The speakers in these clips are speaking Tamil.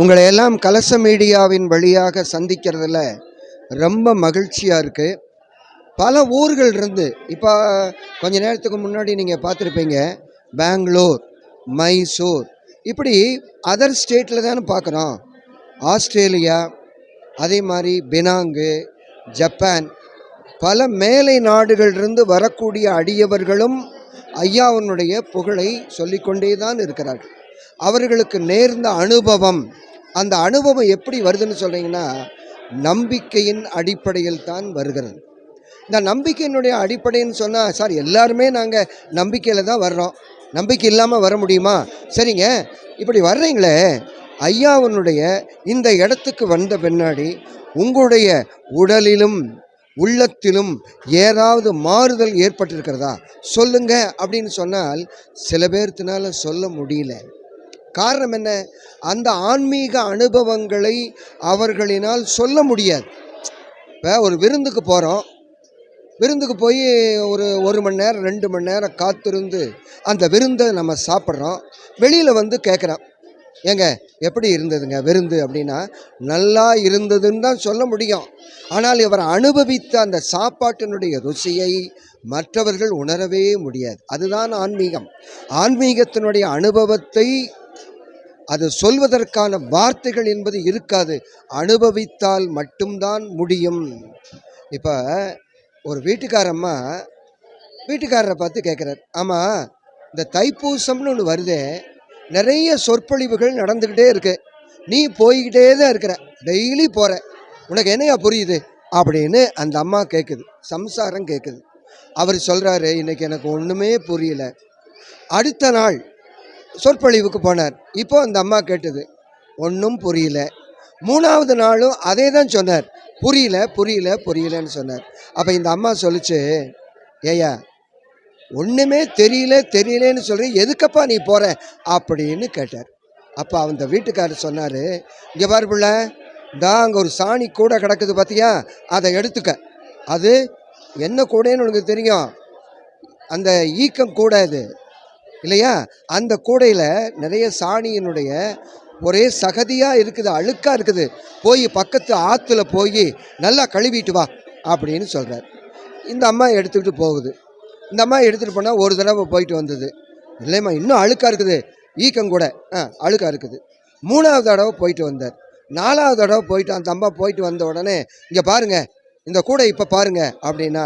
உங்களை எல்லாம் கலச மீடியாவின் வழியாக சந்திக்கிறதுல ரொம்ப மகிழ்ச்சியாக இருக்குது பல ஊர்கள் இருந்து இப்போ கொஞ்ச நேரத்துக்கு முன்னாடி நீங்கள் பார்த்துருப்பீங்க பெங்களூர் மைசூர் இப்படி அதர் ஸ்டேட்டில் தானே பார்க்குறோம். ஆஸ்திரேலியா அதே மாதிரி பினாங்கு ஜப்பான் பல மேலை நாடுகளிலிருந்து வரக்கூடிய அடியவர்களும் ஐயாவனுடைய புகழை சொல்லிக்கொண்டே தான் இருக்கிறார்கள். அவர்களுக்கு நேர்ந்த அனுபவம். அந்த அனுபவம் எப்படி வருதுன்னு சொல்கிறீங்கன்னா நம்பிக்கையின் அடிப்படையில் தான் வருகிறது. இந்த நம்பிக்கையினுடைய அடிப்படைன்னு சொன்னால் சார் எல்லாருமே நாங்கள் நம்பிக்கையில் தான் வர்றோம். நம்பிக்கை இல்லாமல் வர முடியுமா? சரிங்க. இப்படி வர்றீங்களே ஐயாவனுடைய இந்த இடத்துக்கு வந்த பின்னாடி உங்களுடைய உடலிலும் உள்ளத்திலும் ஏதாவது மாறுதல் ஏற்பட்டிருக்கிறதா? சொல்லுங்க அப்படின்னு சொன்னால் சில பேர்த்தினால சொல்ல முடியல. காரணம் என்ன? அந்த ஆன்மீக அனுபவங்களை அவர்களினால் சொல்ல முடியாது. இப்போ ஒரு விருந்துக்கு போகிறோம் விருந்துக்கு போய் ஒரு ஒரு மணி நேரம் ரெண்டு மணி நேரம் காத்திருந்து அந்த விருந்தை நம்ம சாப்பிட்றோம். வெளியில் வந்து கேட்குறோம் ஏங்க எப்படி இருந்ததுங்க விருந்து அப்படின்னா நல்லா இருந்ததுன்னு தான் சொல்ல முடியும். ஆனால் இவர் அனுபவித்த அந்த சாப்பாட்டினுடைய ருசியை மற்றவர்கள் உணரவே முடியாது. அதுதான் ஆன்மீகம். ஆன்மீகத்தினுடைய அனுபவத்தை அது சொல்வதற்கான வார்த்தைகள் என்பது இருக்காது. அனுபவித்தால் மட்டும்தான் முடியும். இப்போ ஒரு வீட்டுக்காரம்மா வீட்டுக்காரரை பார்த்து கேட்குறாரு. ஆமாம் இந்த தைப்பூசம்னு ஒன்று வருதே நிறைய சொற்பொழிவுகள் நடந்துக்கிட்டே இருக்கு. நீ போய்கிட்டே தான் இருக்கிற. டெய்லி போகிற உனக்கு என்னையா புரியுது? அப்படின்னு அந்த அம்மா கேட்குது சம்சாரம் கேட்குது அவர் சொல்கிறாரு இன்றைக்கி எனக்கு ஒன்றுமே புரியல. அடுத்த நாள் சொற்பொழிவுக்கு போனார். இப்போ அந்த அம்மா கேட்டது ஒன்றும் புரியல. மூணாவது நாளும் அதே தான் சொன்னார். புரியல புரியல புரியலன்னு சொன்னார். அப்போ இந்த அம்மா சொல்லிச்சு ஏயா ஒன்றுமே தெரியல தெரியலன்னு சொல்லி எதுக்கப்பா நீ போகிற அப்படின்னு கேட்டார். அப்போ அந்த வீட்டுக்காரர் சொன்னார் இங்கே பாரு பிள்ள இந்தா அங்கே ஒரு சாணி கூடை கிடக்குது பார்த்தியா அதை எடுத்துக்க. அது என்ன கூடன்னு உனக்கு தெரியும்? அந்த ஈக்கம் கூட இது இல்லையா? அந்த கூடையில் நிறைய சாணியினுடைய ஒரே சகதியாக இருக்குது அழுக்காக இருக்குது. போய் பக்கத்து ஆற்றுல போய் நல்லா கழுவிட்டு வா அப்படின்னு சொல்கிறார் இந்த அம்மா எடுத்துக்கிட்டு போகுது. இந்த அம்மா எடுத்துகிட்டு போனால் ஒரு தடவை போயிட்டு வந்தது. இல்லைம்மா இன்னும் அழுக்காக இருக்குது. ஈக்கம் கூட. ஆ அழுக்காக இருக்குது. மூணாவது தடவை போயிட்டு வந்தார். நாலாவது தடவை போயிட்டு அந்த அம்மா போயிட்டு வந்த உடனே இங்கே பாருங்க இந்த கூடை இப்போ பாருங்கள் அப்படின்னா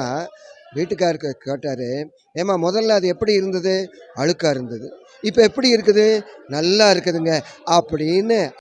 வீட்டுக்காருக்கு கேட்டார் ஏம்மா முதல்ல அது எப்படி இருந்தது? அழுக்காக இருந்தது. இப்போ எப்படி இருக்குது? நல்லா இருக்குதுங்க. அப்படின்னு